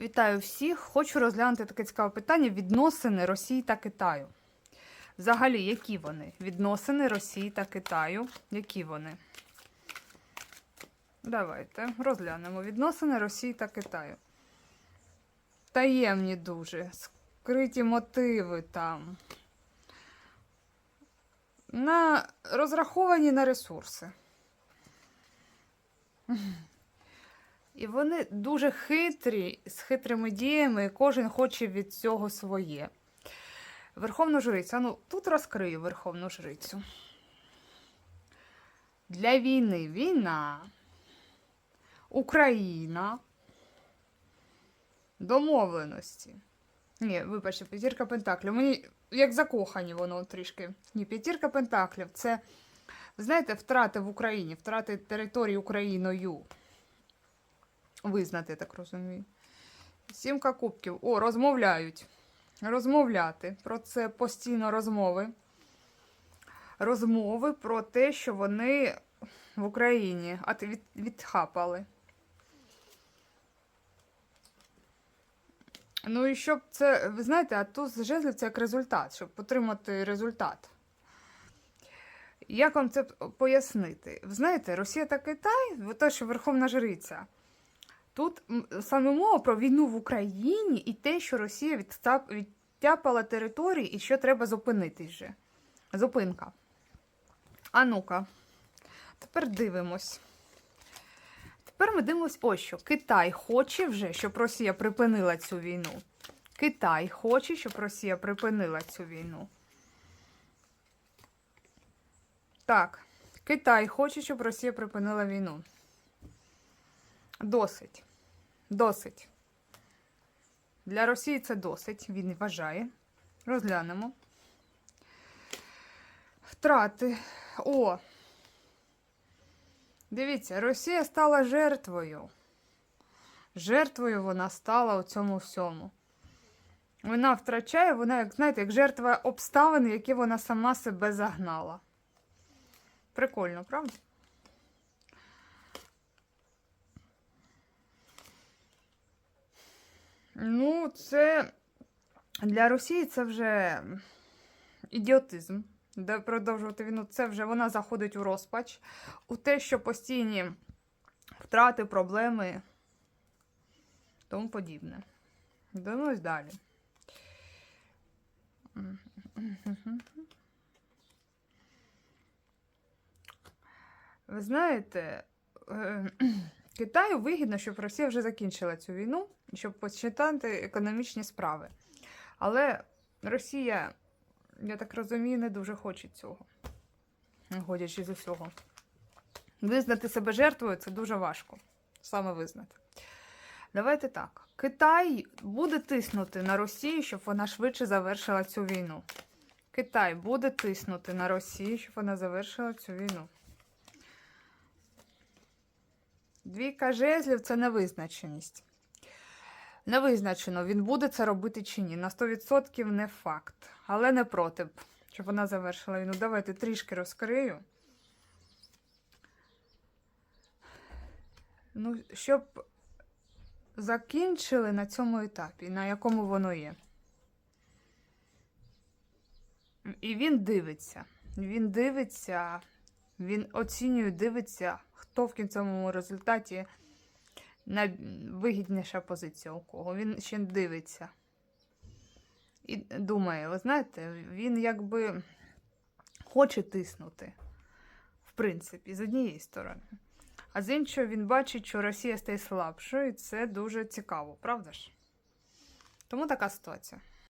Вітаю всіх! Хочу розглянути таке цікаве питання: відносини Росії та Китаю. Взагалі, які вони? Відносини Росії та Китаю. Які вони? Давайте розглянемо відносини Росії та Китаю. Таємні дуже, скриті мотиви там. На розраховані на ресурси. І вони дуже хитрі, з хитрими діями, і кожен хоче від цього своє. Верховну жрицю. Ну, тут розкрию Верховну жрицю. Для війни війна. Україна. Домовленості. Ні, вибачте, п'ятірка пентаклів. Мені як закохані воно трішки. Ні, п'ятірка пентаклів це, знаєте, втрати в Україні, втрати території Україною. Визнати, так розумію. Сімка кубків. О, розмовляють. Розмовляти. Про це постійно розмови. Розмови про те, що вони в Україні а від, відхапали. Ну і щоб це, ви знаєте, а тут жезлів це як результат, щоб отримати результат. Як вам це пояснити? Ви знаєте, Росія та Китай, те, що Верховна Жриця. Тут саме мова про війну в Україні і те, що Росія відтап- відтяпала території і що треба зупинитись вже. Зупинка. А ну-ка, тепер дивимось. Тепер ми дивимось ось що. Китай хоче вже, щоб Росія припинила цю війну. Китай хоче, щоб Росія припинила цю війну. Так, Китай хоче, щоб Росія припинила війну. Досить. Досить. Для Росії це досить, він вважає. Розглянемо. Втрати. О! Дивіться, Росія стала жертвою. Жертвою вона стала у цьому всьому. Вона втрачає, вона, як знаєте, як жертва обставин, які вона сама себе загнала. Прикольно, правда? Ну, це для Росії це вже ідіотизм. Де продовжувати війну, це вже вона заходить у розпач, у те, що постійні втрати, проблеми, тому подібне. Дивимось далі. Ви знаєте, е, Китаю вигідно, щоб Росія вже закінчила цю війну, щоб почитати економічні справи. Але Росія, я так розумію, не дуже хоче цього, виходячи з усього. Визнати себе жертвою це дуже важко. Саме визнати. Давайте так. Китай буде тиснути на Росію, щоб вона швидше завершила цю війну. Китай буде тиснути на Росію, щоб вона завершила цю війну. Двійка жезлів це невизначеність. Невизначено, він буде це робити чи ні. На 100% не факт. Але не проти, щоб вона завершила війну. Давайте трішки розкрию. Ну, щоб закінчили на цьому етапі, на якому воно є. І він дивиться. Він дивиться, він оцінює, дивиться, хто в кінцевому результаті найвигідніша позиція у кого. Він ще дивиться. І думає, ви знаєте, він якби хоче тиснути, в принципі, з однієї сторони. А з іншого, він бачить, що Росія стає слабшою, і це дуже цікаво, правда ж? Тому така ситуація.